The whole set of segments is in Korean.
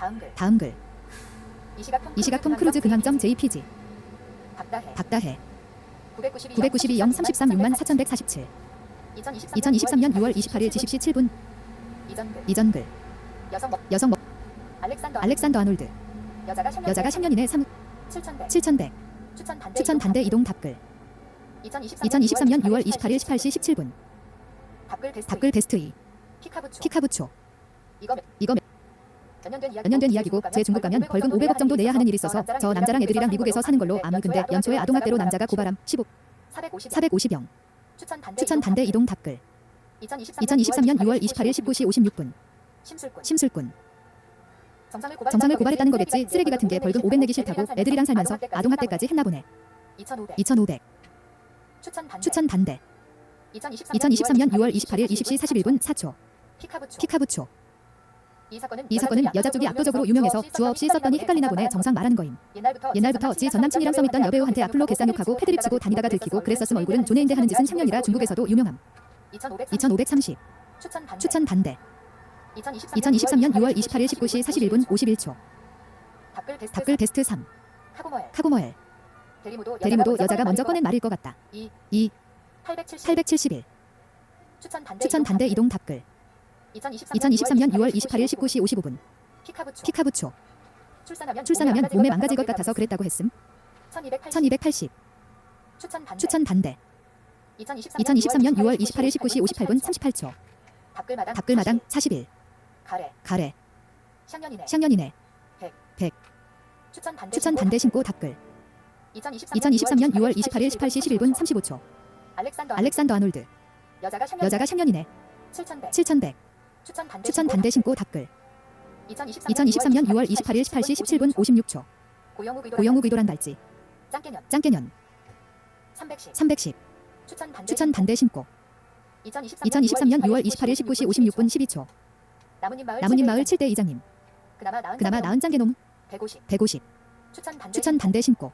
다음 글. 다음 글. 이 시각 이시각 톰 크루즈 근황점 JPG 박다해. 박다해. 992 992 0 33 6만 4147 2023년 6월 28일 지십시 7분. 이전 글. 이전 글. 여성 뭐 여성 뭐 알렉산더 알렉산더 아놀드. 여자가 10년 여자가 10년 이내 3 7천대. 7천대. 추천 단대 추천 단대 이동 답글. 2023년 2023년 6월 28일 18시 17분. 답글 베스트 답글 베스트 2 피카부초. 피카부초. 이거 이거 몇년된 이야기고 제 중국 가면 벌금 500억 정도 내야 하는 일이 있어서 저 남자랑 애들이랑 미국에서 사는 걸로 아무 근데 연초에 아동학대로 남자가 고바람 15 450 450영 추천 단대 이동 답글. 2023년 6월 28일 19시 56분. 심술꾼. 정상을 고발했다는 거겠지? 쓰레기 같은 게 벌금 500 내기 싫다고 애들이랑 살면서 아동학대까지 했나 보네. 2500 2500 추천 단대 2023년 2023년 6월 28일 20시 41분 4초. 피카부초 피카부초 이 사건은 이 사건은 여자 쪽이 압도적으로 유명해서 주어 없이 썼더니 헷갈리나 보네 정상 말하는 거임. 옛날부터 옛날부터 지 전남친이랑 썸 있던 여배우한테 악플로 개쌍욕하고 패드립 치고 다니다가 들키고 그랬었음 얼굴은 존해인데 하는 짓은 창년이라 중국에서도 유명함. 2530 추천 단대. 2023년 2023년 6월 28일 19시 41분 51초. 답글 베스트 답글 베스트 3 카고모엘. 카고모엘. 대리모도 대리모도 여자가 먼저 꺼낸 말일 것 같다. 2 870 871 추천 단대 추천 단대 이동 답글 2023년 6월 28일 19시 55분. 피카부초. 피카부초. 출산하면 출산하면 몸에 망가질 것 같아서 그랬다고 했음. 1280 1280 추천 단대. 추천 단대. 2023년 6월 28일 19시 58분 38초. 답글마당 답글마당 41 가래. 가래. 샹년이네. 샹년이네. 추천 단대 추천 단대 신고 답글. 2023년 6월 28일 18시 11분 35초. 알렉산더 알렉산더 아놀드. 여자가 샹년 여자가 샹년이네. 7100 7100 추천 단대 추천 단대 신고 답글. 2023년 6월 28일 18시 17분 56초. 고영욱 의도 고영욱 의도란 달지. 짱깨년. 짱깨년. 310 310 추천 단대 추천 단대 신고. 2023년 6월 28일 19시 56분 12초. 나무님 마을 나무님 마을 7대 이장님. 그나마 나은 그나마 나은 짱개놈. 150 150 추천 단대 추천 단대 신고.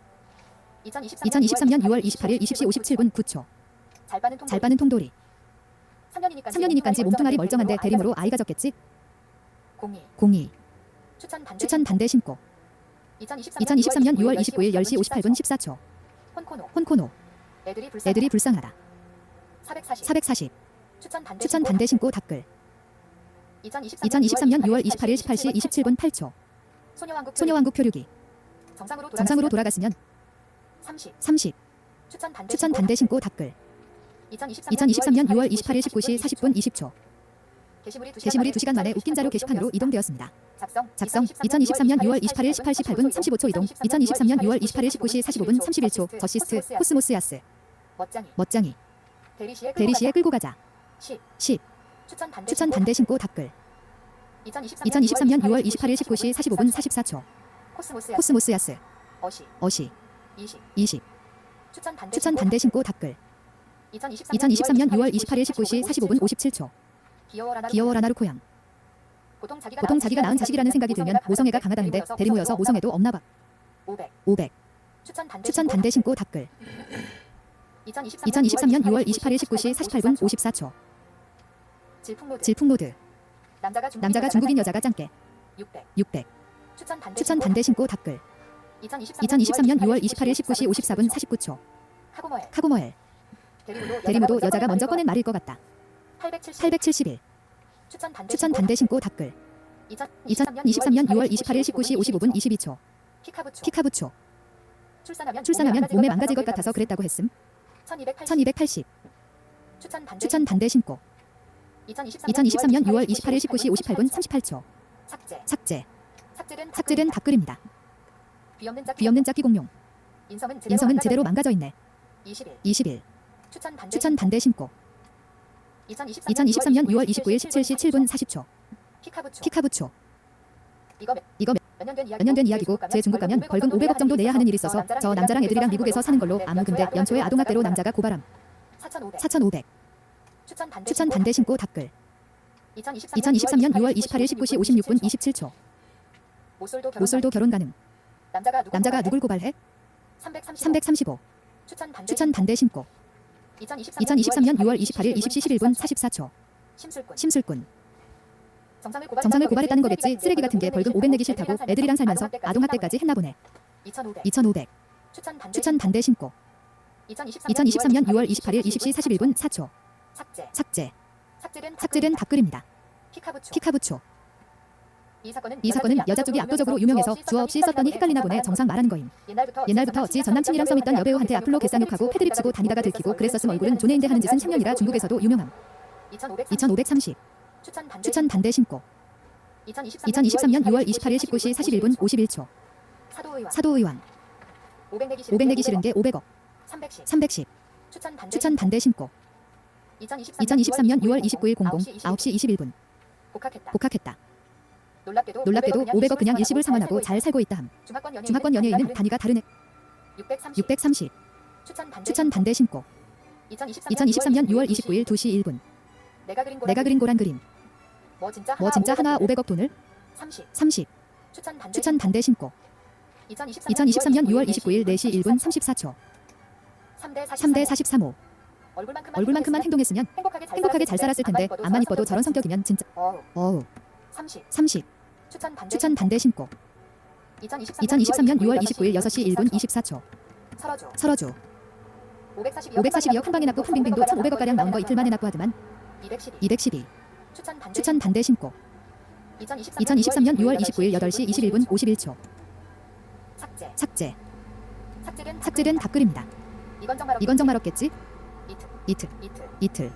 2023년 6월 28일 20시 57분 9초. 잘 빠는 통잘 빠는 통돌이 3년이니까 3년이니까지 몸뚱아리 멀쩡한데 대리모로 아이가 적겠지? 02 02 추천 단대 추천 단대 신고. 2023년 6월 29일 10시 58분 14초. 혼코노. 혼코노. 애들이 불쌍 애들이 불쌍하다. 440 440 추천 단대 추천 단대 신고 답글. 2023년 6월 28일 18시 27분 8초. 소녀왕국 소녀왕국 표류기. 정상으로 정상으로 돌아갔으면 30 30 추천 단대 신고 답글 2023년 6월 28일 19시 40분 20초. 게시물이 게시물이 2시간 만에 웃긴 자료 게시판으로 이동되었습니다. 작성. 작성. 2023년 6월 28일 18시 8분 35초 이동. 2023년 6월 28일 19시 45분 31초. 저시스트 코스모스 야스. 멋장이. 멋장이. 대리시에 끌고 가자. 10 10 추천 단대 신고 답글 2023년 6월 28일 19시 45분 44초. 코스모스 코스모스야스. 어시. 어시. 20 20 추천 단대 신고 답글 2023년 6월 28일 19시 45분 57초. 귀여워라 귀여워라 나루코양. 보통 자기가, 보통 자기가 낳은 자식이라는 생각이 들면 모성애가 강하다는데 대리 모여서 모성애도 없나 봐. 500 500 추천 단대 추천 단대 신고 답글 2023년 6월 28일 19시 48분 54초. 질풍노드. 질풍노드. 남자가 중국인, 남자가 중국인 여자가 짱깨. 600 600 추천 단대 추천 단대 신고 답글 2023년 6월 28일 19시 54분 49초. 카고모에 카고모엘 대리모도 여자가 먼저 꺼낸 말일 것 같다. 870 871 추천 단대 추천 단대 신고 답글. 2023년 6월 28일 19시 55분 22초. 피카부초. 피카부초. 출산하면 출산하면 몸에 망가질 것 같아서 그랬다고 했음. 1280 1280 추천 단대 신고. 2023년 6월 28일 19시 58분 38초. 삭제. 삭제. 삭제된 삭제된 답글입니다. 귀없는 짝 귀없는 짝기 공룡. 인성은 제대로 인성은 망가져 제대로 있네. 망가져 있네. 21 21 추천 단대 추천 단대 신고. 2023년 6월 29일 17시 7분 40초. 피카부초. 피카부초. 이거 이거 된 이야기 몇년 된 이야기고 제 중국 가면 벌금 500억 정도 내야 하는 일이 있어서 저 남자랑 애들이랑 미국에서 사는 걸로. 아무 근데 연초에 아동학대로 남자가 고바람 4500 4500 추천 단대 추천 단대 신고. 답글. 2023년 2023년 6월 28일 19시 56분 27초. 모쏠도 결혼 모쏠도 결혼 가능. 남자가 누굴 고발해? 335 335 추천 단대 신고 2023년 6월 28일 20시 11분 44초. 심술꾼. 심술꾼. 정상을 고발 정상을 고발했다는 거겠지. 쓰레기 같은 게 벌금 500 내기 싫다고 애들이랑 살면서 아동 학대까지 했나 보네. 2,500 2500 추천 단대 추천 단대 신고. 2023년 6월 28일 20시 41분 4초. 삭제. 삭제. 삭제된 삭제된 답글입니다. 피카부초. 피카부초 이 사건은 이 사건은 여자 쪽이 압도적으로 유명해서 주어 없이 썼더니 헷갈리나 보네 정상 말하는 거임. 옛날부터 옛날부터 지 전남친이랑 썸 있던 여배우한테 악플로 개쌍욕하고 패드립 치고 다니다가 들키고 그랬었음 얼굴은 존해인데 하는 짓은 청년이라 중국에서도 유명함. 2500 2530 추천 단대 신고. 2023년 6월 28일 19시 41분 51초. 사도 의원 사도 의왕. 500 내기 500 내기 싫은 게 500억. 310 310 추천 단대 신고. 2023년 6월 29일 00 9시 21분. 복학했다. 복학했다. 놀랍게도 놀랍게도 500억 그냥 일시불 상환하고 잘 살고 있다함. 중화권 연예인은 단위가 다르네. 630 630 추천 단대 추천 단대 신고. 2023년 6월 29일 2시 1분. 내가 그린 고란 내가 그린 고란 그림. 뭐 진짜 뭐 진짜 하나 500 500억 돈을? 30 30 추천 단대 추천 단대 신고. 2023년 6월 29일 4시 1분 34초. 3대 3대 43호. 얼굴만큼만, 얼굴만큼만 행동했으면 행복하게 잘, 행복하게 잘 살았을 텐데 암만 이뻐도 저런 성격이면 진짜 어우. 어우. 30 30 추천 단대 추천 단대 신고. 2023년 6월 29일 6시 1분 24초. 설어줘 설어주. 542억 542억 한 방에 납부 푼빙빙도 1,500억가량 나온 거 이틀 만에 납부하더만 212 212 추천 단대 추천 단대 신고. 2023년 6월 29일 8시 21분 51초. 삭제. 삭제. 삭제된 삭제된 답글입니다. 이건 정말 이건 정말 없겠지? 이틀. 이틀. 이틀. 이틀.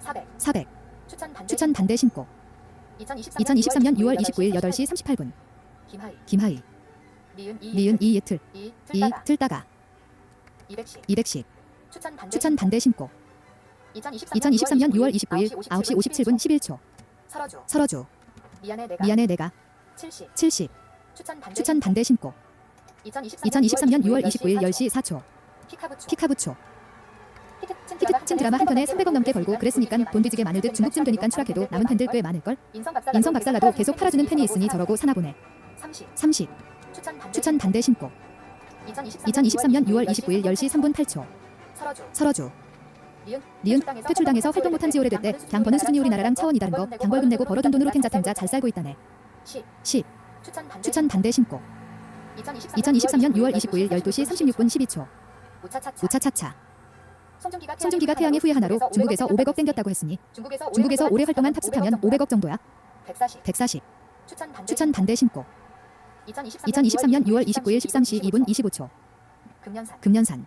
400 400 추천 단대 추천 단대 신고 2023년 6월 29일 8시 38분. 김하희 김하희 니은 이 니은 이 이틀. 이이 틀다가. 틀다가. 210 210 추천 단대 추천 단대 신고. 2023년 6월 29일 9시 57분 11초. 설어줘 설어주. 미안해 내가. 미안해 내가. 70 70 추천 단대 추천 단대 신고. 2023년 6월 29일 10시 4초. 피카부초 피카부초 히트친 드라마 한 편에 300억 넘게 벌고 그랬으니깐 돈 뒤지게 많을 듯 중국쯤 되니깐 추락해도 남은 팬들 꽤 많을걸? 인성 박살나도 계속 팔아주는 팬이 있으니 저러고 사나 보네. 30 30 추천 단대. 신고. 2023년 6월 29일 10시 3분 8초. 설어줘. 설어주 니은? 퇴출당해서 활동 못한 지 오래됐대. 장 버는 수준이 우리나라랑 차원이 다른 거. 장벌금 내고 벌어둔 돈으로 탱자 탱자 잘 살고 있다네. 10 10 추천 단대. 신고. 2023년 6월 29일 12시 36분 12초. 우차차차. 우차차차 송중기가 송중기가 태양의 후예 하나로 중국에서 500억 땡겼다고 했으니 중국에서 중국에서 오래 활동한 탑스타면 500억 정도야. 140 140 추천 단대. 추천 단대 신고. 2023년 6월 29일 13시 2분 25초. 금년산. 금년산.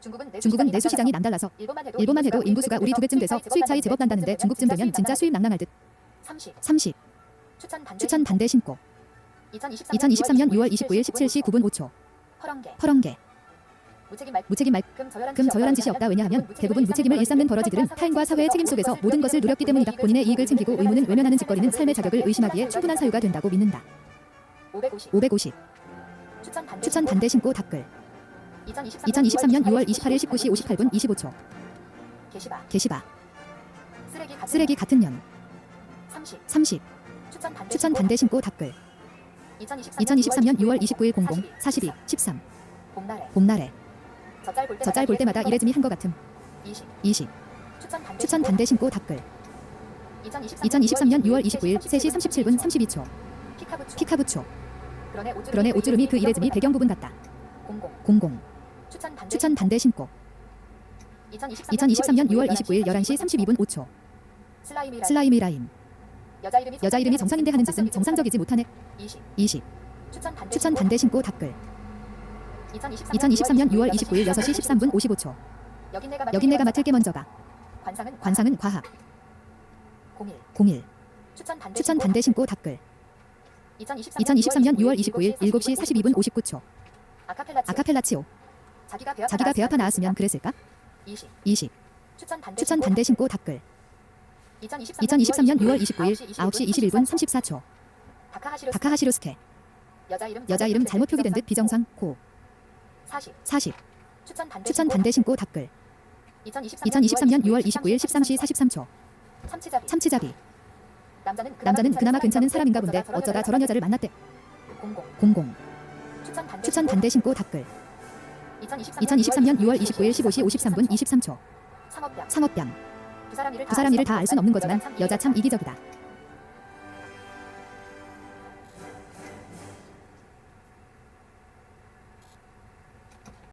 중국은 내수 시장이 남달라서 일본만 해도 인구수가 우리 두 배쯤 돼서 수입 차이 제법 난다는데 중국쯤 되면 진짜 수입 낭낭할 듯. 30 30 추천 단대. 추천 단대 신고. 2023년 6월 29일 17시 9분 5초. 허렁개. 퍼렁개 무책임 말 무책임 말 금 저열한 금 저열한 짓이 없다. 왜냐하면 대부분 무책임을 일삼는 버러지들은 타인과 사회의 책임 속에서 모든 것을 누렸기 때문이다. 본인의 이익을 챙기고 의무는 외면하는 짓거리는 삶의 자격을 의심하기에 충분한 사유가 된다고 믿는다. 550 550 추천 단대 신고 답글. 2023년 6월 28일 19시 58분 25초. 게시바. 게시바. 쓰레기 같은 쓰레기 같은 년. 30 30 추천 단대 추천 단대 신고 답글. 2023년 6월 29일 00 42 13 봄날에. 봄날에 저짤 볼 때마다 저짤 볼 때마다 이래짐이 한 것 같음. 20 20 추천 단대 추천 단대 신고 답글. 2023년 6월 29일 3시 37분 32초. 피카부초. 피카부초. 그런의 오주름이 그런의 오주름이 그 이래짐이 배경 부분 같다. 00 00 추천 단대 추천 단대 신고. 2023년 6월 29일 11시 32분 5초. 슬라임이라 슬라임이 라임. 여자 이름이 여자 이름이 정상인데 하는 짓은 정상적이지 못하네. 20 20 추천 단대 신고 답글 2023년 2023년 6월 29일 6시 13분 55초. 여긴 내가 여긴 내가 맡을 게 먼저가. 관상은 관상은 과학. 01 01 추천 단대 추천 단대 신고 답글. 2023년 6월 29일 7시 42분 59초. 아카펠라 아카펠라치오. 자기가 배아파 자기가 배아파 나았으면 그랬을까? 20 20 추천 단대 추천 단대 신고 답글. 2023년 6월 29일 9시 21분 34초. 다카하시로 다카하시로스케. 여자 이름 여자 이름 잘못 표기된 듯 비정상 고 40 40 추천 단대 추천 단대 신고 답글. 2023년 6월 29일 13시 43초. 참치자비 참치자비 남자는 남자는 그나마 괜찮은 사람인가 본데 어쩌다 저런 여자를 만났대. 00 00 추천 단대 추천 단대 신고 답글. 2023년 2023년 6월 29일 15시 53분 23초. 상업병. 상업병. 두 사람 일을 다 알 순 없는 거지만 여자 참 이기적이다